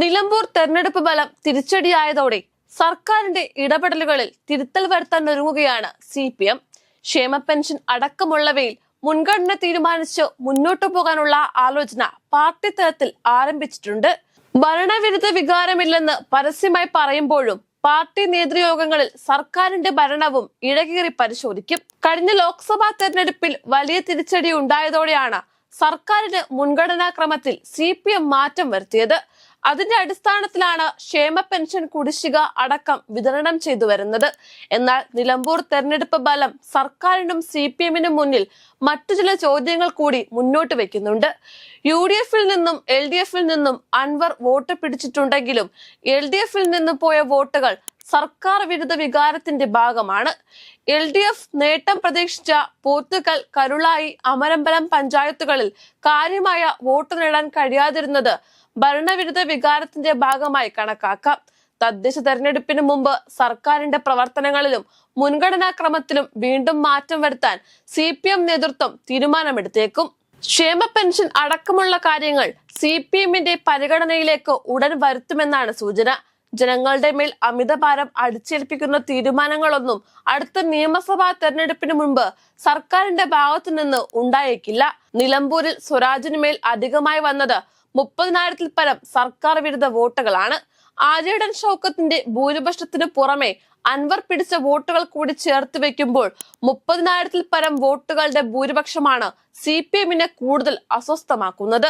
നിലമ്പൂർ തെരഞ്ഞെടുപ്പ് ഫലം തിരിച്ചടിയായതോടെ സർക്കാരിന്റെ ഇടപെടലുകളിൽ തിരുത്തൽ വരുത്താൻ ഒരുങ്ങുകയാണ് സി പി എം. ക്ഷേമ പെൻഷൻ അടക്കമുള്ളവയിൽ മുൻഗണന തീരുമാനിച്ച് മുന്നോട്ടു പോകാനുള്ള ആലോചന പാർട്ടി തലത്തിൽ ആരംഭിച്ചിട്ടുണ്ട്. ഭരണവിരുദ്ധ വികാരമില്ലെന്ന് പരസ്യമായി പറയുമ്പോഴും പാർട്ടി നേതൃയോഗങ്ങളിൽ സർക്കാരിന്റെ ഭരണവും ഇഴകീറി പരിശോധിക്കും. കഴിഞ്ഞ ലോക്സഭാ തെരഞ്ഞെടുപ്പിൽ വലിയ തിരിച്ചടി ഉണ്ടായതോടെയാണ് സർക്കാരിന് മുൻഗണനാക്രമത്തിൽ സി പി എം മാറ്റം വരുത്തിയത്. അതിന്റെ അടിസ്ഥാനത്തിലാണ് ക്ഷേമ പെൻഷൻ കുടിശ്ശിക അടക്കം വിതരണം ചെയ്തു വരുന്നത്. എന്നാൽ നിലമ്പൂർ തെരഞ്ഞെടുപ്പ് ഫലം സർക്കാരിനും സി പി എമ്മിനും മുന്നിൽ മറ്റു ചില ചോദ്യങ്ങൾ കൂടി മുന്നോട്ട് വെക്കുന്നുണ്ട്. യു ഡി എഫിൽ നിന്നും എൽ ഡി എഫിൽ നിന്നും അൻവർ വോട്ട് പിടിച്ചിട്ടുണ്ടെങ്കിലും എൽ ഡി എഫിൽ നിന്ന് പോയ വോട്ടുകൾ സർക്കാർ വിരുദ്ധ വികാരത്തിന്റെ ഭാഗമാണ്. എൽ ഡി എഫ് നേട്ടം പ്രതീക്ഷിച്ച പോത്തുകൽ കരുളായി അമരമ്പലം പഞ്ചായത്തുകളിൽ കാര്യമായ വോട്ട് നേടാൻ കഴിയാതിരുന്നത് ഭരണവിരുദ്ധ വികാരത്തിന്റെ ഭാഗമായി കണക്കാക്കാം. തദ്ദേശ തെരഞ്ഞെടുപ്പിന് മുമ്പ് സർക്കാരിന്റെ പ്രവർത്തനങ്ങളിലും മുൻഗണനാക്രമത്തിലും വീണ്ടും മാറ്റം വരുത്താൻ സി പി എം നേതൃത്വം തീരുമാനമെടുത്തേക്കും. ക്ഷേമ പെൻഷൻ അടക്കമുള്ള കാര്യങ്ങൾ സി പി എമ്മിന്റെ പരിഗണനയിലേക്ക് ഉടൻ വരുത്തുമെന്നാണ് സൂചന. ജനങ്ങളുടെ മേൽ അമിതഭാരം അടിച്ചേൽപ്പിക്കുന്ന തീരുമാനങ്ങളൊന്നും അടുത്ത നിയമസഭാ തെരഞ്ഞെടുപ്പിന് മുൻപ് സർക്കാരിന്റെ ഭാഗത്തു നിന്ന് ഉണ്ടായേക്കില്ല. നിലമ്പൂരിൽ സ്വരാജിന് മേൽ അധികമായി വന്നത് മുപ്പതിനായിരത്തിൽ പരം സർക്കാർ വിരുദ്ധ വോട്ടുകളാണ്. ആര്യടൻ ഷൗക്കത്തിന്റെ ഭൂരിപക്ഷത്തിന് പുറമെ അൻവർ പിടിച്ച വോട്ടുകൾ കൂടി ചേർത്ത് വെക്കുമ്പോൾ മുപ്പതിനായിരത്തിൽ പരം വോട്ടുകളുടെ ഭൂരിപക്ഷമാണ് സി പി എമ്മിനെ കൂടുതൽ അസ്വസ്ഥമാക്കുന്നത്.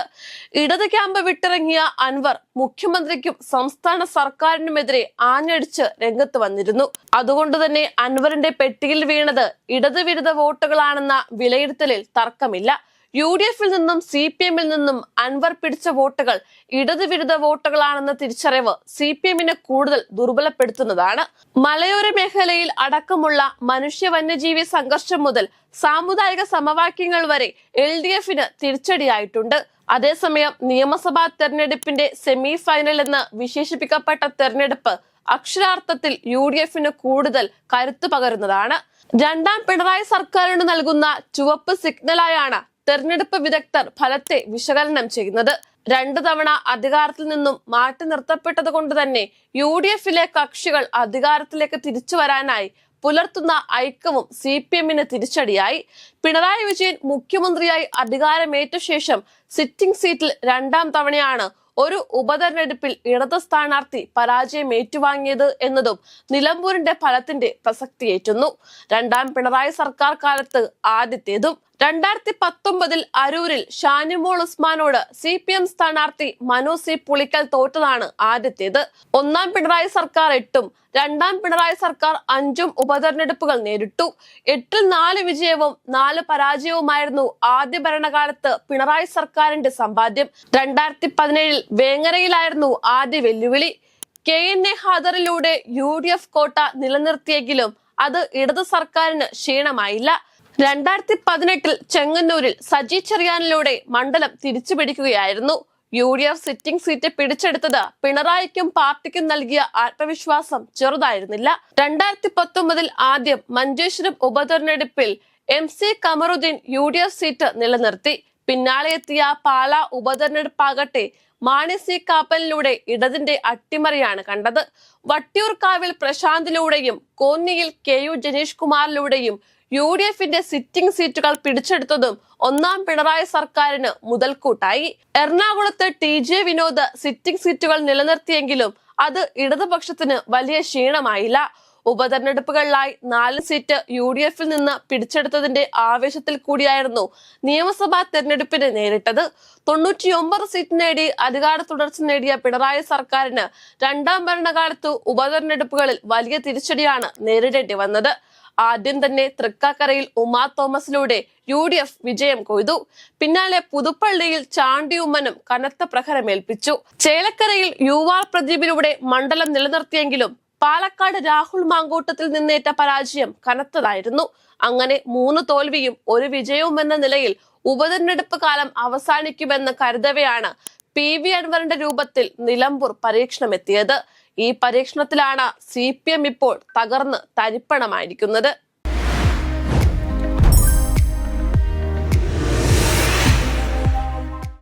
ഇടത് ക്യാമ്പ് വിട്ടിറങ്ങിയ അൻവർ മുഖ്യമന്ത്രിക്കും സംസ്ഥാന സർക്കാരിനുമെതിരെ ആഞ്ഞടിച്ച് രംഗത്ത് വന്നിരുന്നു. അതുകൊണ്ട് തന്നെ അൻവറിന്റെ പെട്ടിയിൽ വീണത് ഇടതുവിരുദ്ധ വോട്ടുകളാണെന്ന വിലയിരുത്തലിൽ തർക്കമില്ല. യു ഡി എഫിൽ നിന്നും സി പി എമ്മിൽ നിന്നും അൻവർ പിടിച്ച വോട്ടുകൾ ഇടതുവിരുദ്ധ വോട്ടുകളാണെന്ന തിരിച്ചറിവ് സി പി എമ്മിനെ കൂടുതൽ ദുർബലപ്പെടുത്തുന്നതാണ്. മലയോര മേഖലയിൽ അടക്കമുള്ള മനുഷ്യ വന്യജീവി സംഘർഷം മുതൽ സാമുദായിക സമവാക്യങ്ങൾ വരെ എൽ ഡി എഫിന് തിരിച്ചടിയായിട്ടുണ്ട്. അതേസമയം നിയമസഭാ തെരഞ്ഞെടുപ്പിന്റെ സെമി ഫൈനൽ എന്ന് വിശേഷിപ്പിക്കപ്പെട്ട തെരഞ്ഞെടുപ്പ് അക്ഷരാർത്ഥത്തിൽ യു ഡി എഫിന് കൂടുതൽ കരുത്തു പകരുന്നതാണ്. രണ്ടാം പിണറായി സർക്കാരിന് നൽകുന്ന ചുവപ്പ് സിഗ്നലായാണ് തെരഞ്ഞെടുപ്പ് വിദഗ്ധർ ഫലത്തെ വിശകലനം ചെയ്യുന്നത്. രണ്ടു തവണ അധികാരത്തിൽ നിന്നും മാറ്റി നിർത്തപ്പെട്ടത് കൊണ്ട് തന്നെ യു ഡി എഫിലെ കക്ഷികൾ അധികാരത്തിലേക്ക് തിരിച്ചു വരാനായി പുലർത്തുന്ന ഐക്യവും സി പി എമ്മിന് തിരിച്ചടിയായി. പിണറായി വിജയൻ മുഖ്യമന്ത്രിയായി അധികാരമേറ്റ ശേഷം സിറ്റിംഗ് സീറ്റിൽ രണ്ടാം തവണയാണ് ഒരു ഉപതെരഞ്ഞെടുപ്പിൽ ഇടത് സ്ഥാനാർത്ഥി പരാജയം ഏറ്റുവാങ്ങിയത് എന്നതും നിലമ്പൂരിന്റെ ഫലത്തിന്റെ പ്രസക്തിയേറ്റുന്നു. രണ്ടാം പിണറായി സർക്കാർ കാലത്ത് ആദ്യത്തേതും രണ്ടായിരത്തി പത്തൊമ്പതിൽ അരൂരിൽ ഷാനിമോൾ ഉസ്മാനോട് സി പി എം സ്ഥാനാർത്ഥി മനു സി പുളിക്കൽ തോറ്റതാണ് ആദ്യത്തേത്. ഒന്നാം പിണറായി സർക്കാർ എട്ടും രണ്ടാം പിണറായി സർക്കാർ അഞ്ചും ഉപതെരഞ്ഞെടുപ്പുകൾ നേരിട്ടു. എട്ടിൽ നാല് വിജയവും നാല് പരാജയവുമായിരുന്നു ആദ്യ ഭരണകാലത്ത് പിണറായി സർക്കാരിന്റെ സമ്പാദ്യം. രണ്ടായിരത്തി പതിനേഴിൽ വേങ്ങരയിലായിരുന്നു ആദ്യ വെല്ലുവിളി. കെ എൻ എ ഹാദറിലൂടെ യു ഡി എഫ് കോട്ട നിലനിർത്തിയെങ്കിലും അത് ഇടതു സർക്കാരിന് ക്ഷീണമായില്ല. രണ്ടായിരത്തി പതിനെട്ടിൽ ചെങ്ങന്നൂരിൽ സജി ചെറിയാനിലൂടെ മണ്ഡലം തിരിച്ചുപിടിക്കുകയായിരുന്നു. U D F sitting seat പിടിച്ചെടുത്തത് പിണറായിക്കും പാർട്ടിക്കും നൽകിയ ആത്മവിശ്വാസം ചെറുതായിരുന്നില്ല. രണ്ടായിരത്തി പത്തൊമ്പതിൽ ആദ്യം മഞ്ചേശ്വരം ഉപതെരഞ്ഞെടുപ്പിൽ M C Kamaruddin U D F seat നിലനിർത്തി. പിന്നാലെ എത്തിയ പാല ഉപതെരഞ്ഞെടുപ്പാകട്ടെ മാണി സി കാപ്പലിലൂടെ ഇടതിന്റെ അട്ടിമറിയാണ് കണ്ടത്. വട്ടിയൂർക്കാവിൽ പ്രശാന്തിലൂടെയും കോന്നിയിൽ കെ യു ജനീഷ് കുമാറിലൂടെയും യു ഡി എഫിന്റെ സിറ്റിംഗ് സീറ്റുകൾ പിടിച്ചെടുത്തതും ഒന്നാം പിണറായി സർക്കാരിന് മുതൽക്കൂട്ടായി. എറണാകുളത്ത് ടി ജെ വിനോദ് സിറ്റിംഗ് സീറ്റുകൾ നിലനിർത്തിയെങ്കിലും അത് ഇടതുപക്ഷത്തിന് വലിയ ക്ഷീണമായില്ല. ഉപതെരഞ്ഞെടുപ്പുകളിലായി നാല് സീറ്റ് യു ഡി എഫിൽ നിന്ന് പിടിച്ചെടുത്തതിന്റെ ആവേശത്തിൽ കൂടിയായിരുന്നു നിയമസഭാ തെരഞ്ഞെടുപ്പിന് നേരിട്ടത്. തൊണ്ണൂറ്റിയൊമ്പത് സീറ്റ് നേടി അധികാര തുടർച്ച നേടിയ പിണറായി സർക്കാരിന് രണ്ടാം ഭരണകാലത്തു ഉപതെരഞ്ഞെടുപ്പുകളിൽ വലിയ തിരിച്ചടിയാണ് നേരിടേണ്ടി വന്നത്. ആദ്യം തന്നെ തൃക്കാക്കരയിൽ ഉമാ തോമസിലൂടെ യു ഡി എഫ് വിജയം കൊയ്തു. പിന്നാലെ പുതുപ്പള്ളിയിൽ ചാണ്ടി ഉമ്മനും കനത്ത പ്രഹരമേൽപ്പിച്ചു ചേലക്കരയിൽ യു ആർ പ്രദീപിലൂടെ മണ്ഡലം നിലനിർത്തിയെങ്കിലും പാലക്കാട് രാഹുൽ മാങ്കൂട്ടത്തിൽ നിന്നേറ്റ പരാജയം കനത്തതായിരുന്നു. അങ്ങനെ മൂന്ന് തോൽവിയും ഒരു വിജയവും എന്ന നിലയിൽ ഉപതെരഞ്ഞെടുപ്പ് കാലം അവസാനിക്കുമെന്ന് കരുതവെയാണ് പി വി അൻവറിന്റെ രൂപത്തിൽ നിലമ്പൂർ പരീക്ഷണമെത്തിയത് ഈ പരീക്ഷണത്തിലാണ് സി ഇപ്പോൾ തകർന്ന് തരിപ്പണമായിരിക്കുന്നത്.